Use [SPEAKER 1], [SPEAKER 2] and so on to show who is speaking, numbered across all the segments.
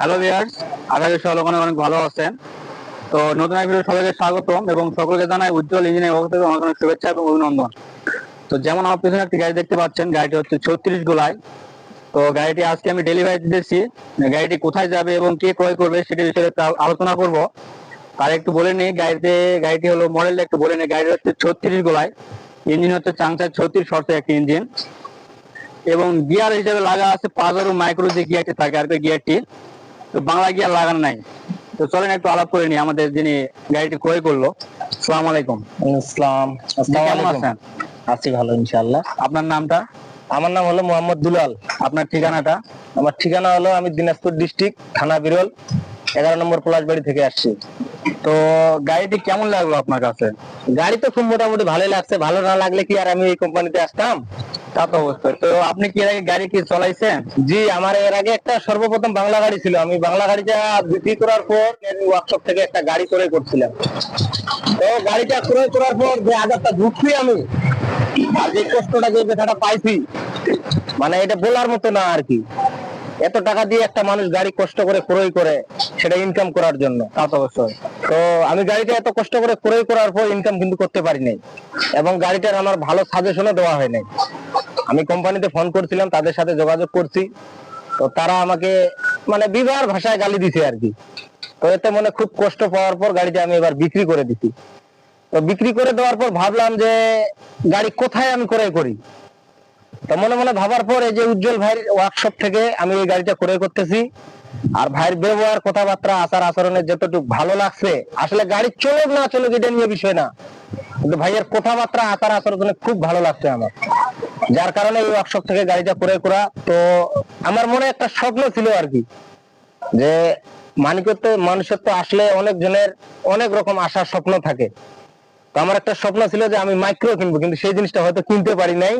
[SPEAKER 1] Hello আশা করি অনেক অনেক ভালো আছেন। তো নতুন এক সবাইকে স্বাগতম এবং সকলকে জানাই উজ্জ্বল পক্ষ থেকে অনেক অনেক শুভেচ্ছা এবং অভিনন্দন। তো যেমন আমার পিছনে একটি গাড়ি দেখতে পাচ্ছেন, গাড়িটি হচ্ছে ছত্রিশ গোলায় তো গাড়িটি আজকে আমি ডেলিভারি দিতেছি গাড়িটি কোথায় যাবে এবং কে ক্রয় করবে সেটি বিষয়ে আলোচনা করব। তার একটু বলে নিই, গাড়িতে, গাড়িটি হলো মডেলটা একটু বলে নিই। গাড়িটি হচ্ছে ছত্রিশ গোলায় ইঞ্জিন হচ্ছে চাংচার ছত্রিশ শর্তে একটি ইঞ্জিন। এবং গিয়ার হিসেবে লাগা আছে পাজারো মাইক্রো যে গিয়ারটি থাকে আর কি গিয়ারটি তো বাংলা গিয়ার লাগানো নাই। তো চলেন একটু আলাপ করে নি আমাদের যিনি গাড়িটি ক্রয় করল। সালাম আলাইকুম।
[SPEAKER 2] ইসলাম আছি ভালো ইনশাআল্লাহ।
[SPEAKER 1] আপনার নামটা?
[SPEAKER 2] আমার নাম হলো মোহাম্মদ দুলাল।
[SPEAKER 1] আপনার ঠিকানাটা?
[SPEAKER 2] আমার ঠিকানা হলো আমি দিনাজপুর ডিস্ট্রিক্ট থানা বিরল এগারো নম্বর পলাশবাড়ি থেকে আসছি।
[SPEAKER 1] তো গাড়িটি কেমন লাগল আপনার কাছে?
[SPEAKER 2] গাড়ি তো খুব মোটামুটি ভালোই লাগছে। ভালো না লাগলে কি আর আমি এই কোম্পানিতে আসতাম?
[SPEAKER 1] তা তো অবশ্যই। তো আপনি কি এর আগে গাড়ি কি চলাইছেন?
[SPEAKER 2] জি, আমার এর আগে একটা সর্বপ্রথম বাংলা গাড়ি ছিল। আমি বাংলা গাড়িটা বিক্রি করার পর ওয়ার্কশপ থেকে একটা গাড়ি ক্রয় করছিলাম। তো গাড়িটা ক্রয় করার পর যে ঢুকছি আমি আর যে কষ্টটা, যে ব্যথাটা পাইছি মানে এটা বলার মতো না আর কি। এত টাকা দিয়ে একটা মানুষ গাড়ি কষ্ট করে ক্রয় করে, সেটা ইনকাম করার জন্য।
[SPEAKER 1] তা তো অবশ্যই।
[SPEAKER 2] তো আমি গাড়িটা এত কষ্ট করে ক্রয় করার পর ইনকাম কিন্তু করতে পারি নাই। এবং গাড়িটার আমার ভালো সাজেশনও দেওয়া হয় নাই। আমি কোম্পানিতে ফোন করছিলাম, তাদের সাথে যোগাযোগ করছি। তো তারা আমাকে মানে বিবাহ ভাষায় গালি দিছে আর কি। তো এতে মনে খুব কষ্ট পাওয়ার পর গাড়িটা আমি এবার বিক্রি করে দিছি। তো বিক্রি করে দেওয়ার পর ভাবলাম যে গাড়ি কোথায় আমি ক্রয় করি? তো মনে মনে ভাবার পর এই যে উজ্জ্বল ভাইয়ের ওয়ার্কশপ থেকে আমি এই গাড়িটা ক্রয় করতেছি। আর ভাইয়ের ব্যবহার, কথাবার্তা, আচার আচরণের যতটুকু ভালো লাগছে, আসলে গাড়ি চলুক না চলুক এটা নিয়ে বিষয় না। কিন্তু ভাইয়ের কথাবার্তা, আচার আচরণে খুব ভালো লাগছে আমার। যার কারণে এই ওয়ার্কশপ থেকে গাড়িটা ক্রয় করা তো আমার মনে একটা স্বপ্ন ছিল আর কি, যে মানিকত্ব মানুষের তো আসলে অনেক জনের অনেক রকম আশার স্বপ্ন থাকে। তো আমার একটা স্বপ্ন ছিল যে আমি মাইক্রো কিনবো, কিন্তু সেই জিনিসটা হয়তো কিনতে পারি নাই।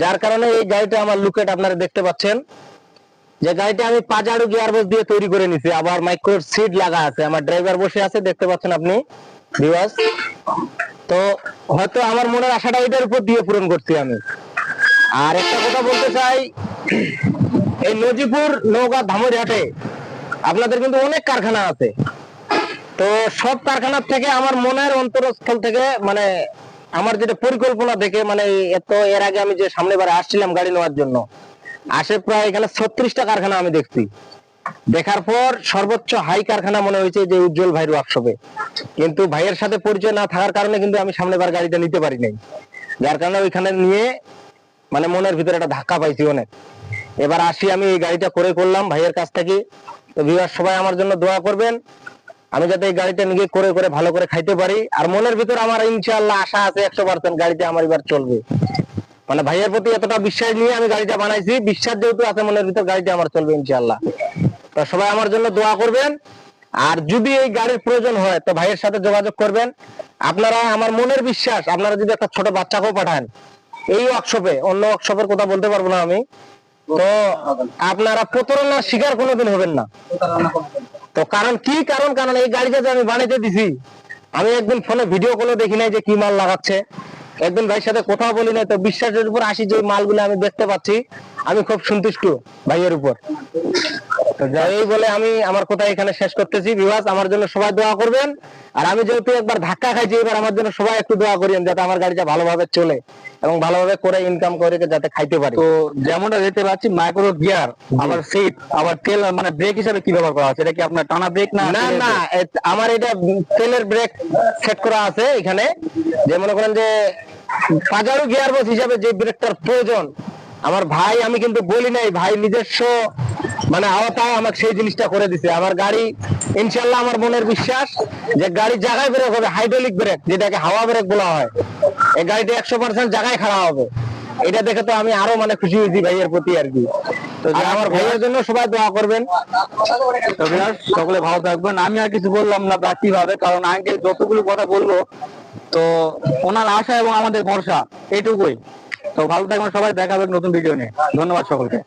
[SPEAKER 2] যার কারণে এই গাড়িটা আমার লুকেট আপনারা দেখতে পাচ্ছেন। যে গাড়িটা আমি পাজারো গিয়ারবক্স দিয়ে তৈরি করে নিছি, আবার মাইক্রো সিট লাগা আছে। আমার ড্রাইভার বসে আছে, দেখতে পাচ্ছেন আপনি ভিউয়ার্স তো হয়তো আমার মনের আশাটা এটার উপর দিয়ে পূরণ করছি আমি। আর একটা কথা বলতে চাই, এই নজিপুর নৌকা ধামরিহাটে আপনাদের কিন্তু অনেক কারখানা আছে। তো সব কারখানার থেকে আমার মনের অন্তরস্থল থেকে মানে আমার যেটা পরিকল্পনা দেখে মানে এত এর আগে আমি যে সামনে বারে আসছিলাম গাড়ি নেওয়ার জন্য, আসে প্রায় এখানে ছত্রিশটা কারখানা আমি দেখছি। দেখার পর সর্বোচ্চ হাই কারখানা মনে হয়েছে যে উজ্জ্বল ভাইয়ের ওয়ার্কশপে কিন্তু ভাইয়ের সাথে পরিচয় না থাকার কারণে কিন্তু আমি সামনে বার গাড়িটা নিতে পারি নাই। যার কারণে ওইখানে নিয়ে মানে মনের ভিতরে একটা ধাক্কা পাইছি অনেক। এবার আসি আমি এই গাড়িটা করে করলাম ভাইয়ের কাছ থেকে। তো বিবার সবাই আমার জন্য দোয়া করবেন। আমি যাতে এই গাড়িটা নিজে করে করে ভালো করে খাইতে পারি। আর মনের ভিতর আমার ইনশাআল্লাহ আশা আছে একশো পার্সেন্ট গাড়িটা আমার এবার চলবে। মানে ভাইয়ের প্রতি এতটা বিশ্বাস নিয়ে আমি গাড়িটা বানাইছি। বিশ্বাস যেহেতু আছে মনের ভিতর, গাড়িটা আমার চলবে ইনশাআল্লাহ। তো সবাই আমার জন্য দোয়া করবেন। আর যদি এই গাড়ির প্রয়োজন হয়, তো ভাইয়ের সাথে যোগাযোগ করবেন। আপনারা, আমার মনের বিশ্বাস, আপনারা যদি একটা ছোট বাচ্চাকেও পাঠান এই ওয়ার্কশপে অন্য ওয়ার্কশপের কথা বলতে পারব না আমি। তো আপনারা প্রতারণার শিকার কোনোদিন হবেন না। তো কারণ কি কারণ? কারণ এই গাড়িটা যে আমি বানাইতে দিছি, আমি একদিন ফোনে ভিডিও কলে দেখি নাই যে কি মাল লাগাচ্ছে। একদিন ভাইয়ের সাথে কথা বলি নাই, তো বিশ্বাসের উপর আসি যে মালগুলো আমি দেখতে পাচ্ছি। আমি খুব সন্তুষ্ট ভাইয়ের উপর। তো যাই এই বলে আমি আমার কথা এখানে শেষ করতেছি। বিভাস আমার জন্য সবাই দোয়া করবেন। আর আমি যেহেতু একবার ধাক্কা খাইছি এবার আমার জন্য সবাই একটু দোয়া করিয়েন যাতে আমার গাড়িটা ভালোভাবে চলে এবং ভালোভাবে করে ইনকাম করে যাতে খাইতে পারি।
[SPEAKER 1] তো যেমনটা দেখতে পাচ্ছি মাইক্রো গিয়ার আবার সিট আবার তেল মানে ব্রেক হিসাবে কি ব্যবহার করা আছে? এটা কি আপনার টানা ব্রেক না
[SPEAKER 2] না না আমার এটা তেলের ব্রেক সেট করা আছে এখানে। যে মনে করেন যে পাজারো গিয়ার বক্স হিসাবে যে ব্রেকটার প্রয়োজন আমার ভাই আমি কিন্তু বলি নাই ভাই নিজস্ব মানে আওতায় আমাকে সেই জিনিসটা করে দিছে। আমার গাড়ি ইনশাল্লাহ আমার মনের বিশ্বাস যে গাড়ি জায়গায় ব্রেক হবে হাইড্রোলিক ব্রেক যেটাকে হাওয়া ব্রেক বলা হয়। এই গাড়িটা একশো পার্সেন্ট জায়গায় খাড়া হবে। এটা দেখে তো আমি আরও মানে খুশি হয়েছি ভাইয়ের প্রতি আর কি। তো আমার ভাইয়ের জন্য সবাই দোয়া করবেন।
[SPEAKER 1] সকলে ভালো থাকবেন। আমি আর কিছু বললাম না প্রাকৃতিকভাবে কারণ আঙ্কেল যতগুলো কথা বলল তো ওনার আশা এবং আমাদের ভরসা এইটুকুই তো ভালো থাকবেন সবাই দেখা হবে নতুন ভিডিও নিয়ে। ধন্যবাদ সকলকে।